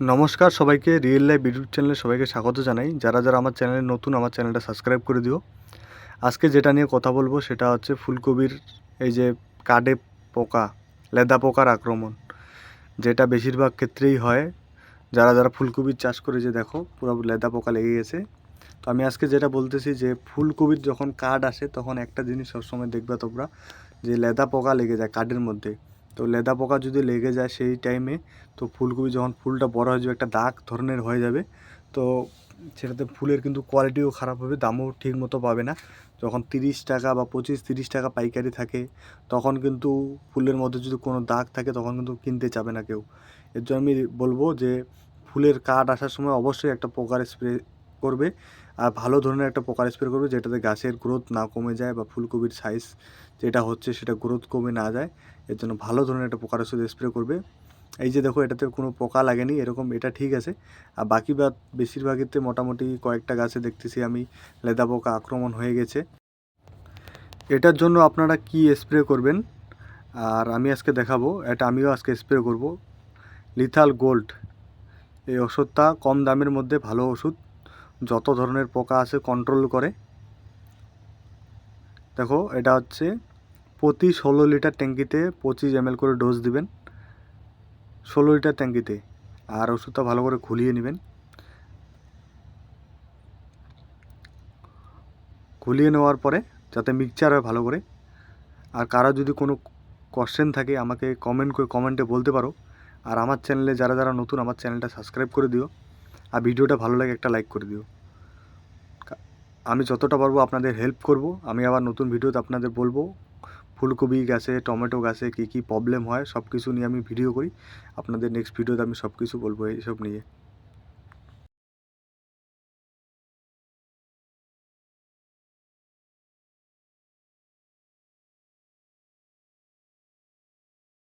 নমস্কার সবাইকে real life YouTube চ্যানেলে সবাইকে স্বাগত জানাই। যারা যারা আমার চ্যানেলে নতুন, আমার চ্যানেলটা সাবস্ক্রাইব করে দিও। আজকে যেটা নিয়ে কথা বলব সেটা হচ্ছে ফুলকপির এই যে কাডে পোকা, লেদা পোকার আক্রমণ, যেটা বেশিরভাগ ক্ষেত্রেই হয়। যারা যারা ফুলকপির চাষ করে যে দেখো, পুরো লেদা পোকা লেগে গেছে। তো আমি আজকে যেটা বলতেছি যে ফুলকপির যখন কাড আসে, তখন একটা জিনিস সবসময় দেখবে তোমরা, যে লেদা পোকা লেগে যায় কাডের মধ্যে। তো লেদা পোকা যদি লেগে যায় সেই টাইমে তো ফুলকপি যখন ফুলটা বড় হয়ে যাবে, একটা দাগ ধরনের হয়ে যাবে, তো সেটাতে ফুলের কিন্তু কোয়ালিটিও খারাপ হবে, দামও ঠিক মতো পাবে না। যখন তিরিশ টাকা বা পঁচিশ, তিরিশ টাকা পাইকারি থাকে, তখন কিন্তু ফুলের মধ্যে যদি কোনো দাগ থাকে, তখন কিন্তু কিনতে চাবে না কেউ। এর জন্য আমি বলব যে, ফুলের কাঠ আসার সময় অবশ্যই একটা পোকার স্প্রে করবে আর ভালো ধরনের একটা পোকার স্প্রে করবে যেটাতে গাছের গ্রোথ না কমে যায় বা ফুলকপির সাইজ যেটা হচ্ছে সেটা গ্রোথ কমে না যায়। এর জন্য ভালো ধরনের একটা পোকার ওষুধ স্প্রে করবে। এই যে দেখো এটাতে কোনো পোকা লাগেনি, এরকম এটা ঠিক আছে। আর বাকি বা বেশিরভাগেতে মোটামুটি কয়েকটা গাছে দেখতেছি আমি লেদা পোকা আক্রমণ হয়ে গেছে। এটার জন্য আপনারা কি স্প্রে করবেন? আর আমি আজকে দেখাবো, এটা আমিও আজকে স্প্রে করব। লিথাল গোল্ড এই ওষুধটা কম দামের মধ্যে ভালো ওষুধ। যত ধরনের পোকা আছে কন্ট্রোল করে। দেখো, এটা হচ্ছে প্রতি ষোলো লিটার ট্যাঙ্কিতে পঁচিশ এম করে ডোজ দিবেন। ষোলো লিটার ট্যাঙ্কিতে, আর ওষুধটা ভালো করে খুলিয়ে নেবেন। খুলিয়ে নেওয়ার পরে যাতে মিক্সচার হয় ভালো করে। আর কারও যদি কোনো কোশ্চেন থাকে, আমাকে কমেন্ট করে কমেন্টে বলতে পারো। আর আমার চ্যানেলে যারা যারা নতুন, আমার চ্যানেলটা সাবস্ক্রাইব করে দিও। আর ভিডিওটা ভালো লাগে একটা লাইক করে দিও। আমি যতটা পারব আপনাদের হেল্প করব। আমি আবার নতুন ভিডিওতে আপনাদের বলব, ফুলকপি গাছে টমেটো গাছে কী কী প্রবলেম হয় সব কিছু নিয়ে আমি ভিডিও করি। আপনাদের নেক্সট ভিডিওতে আমি সব কিছু বলব এইসব নিয়ে।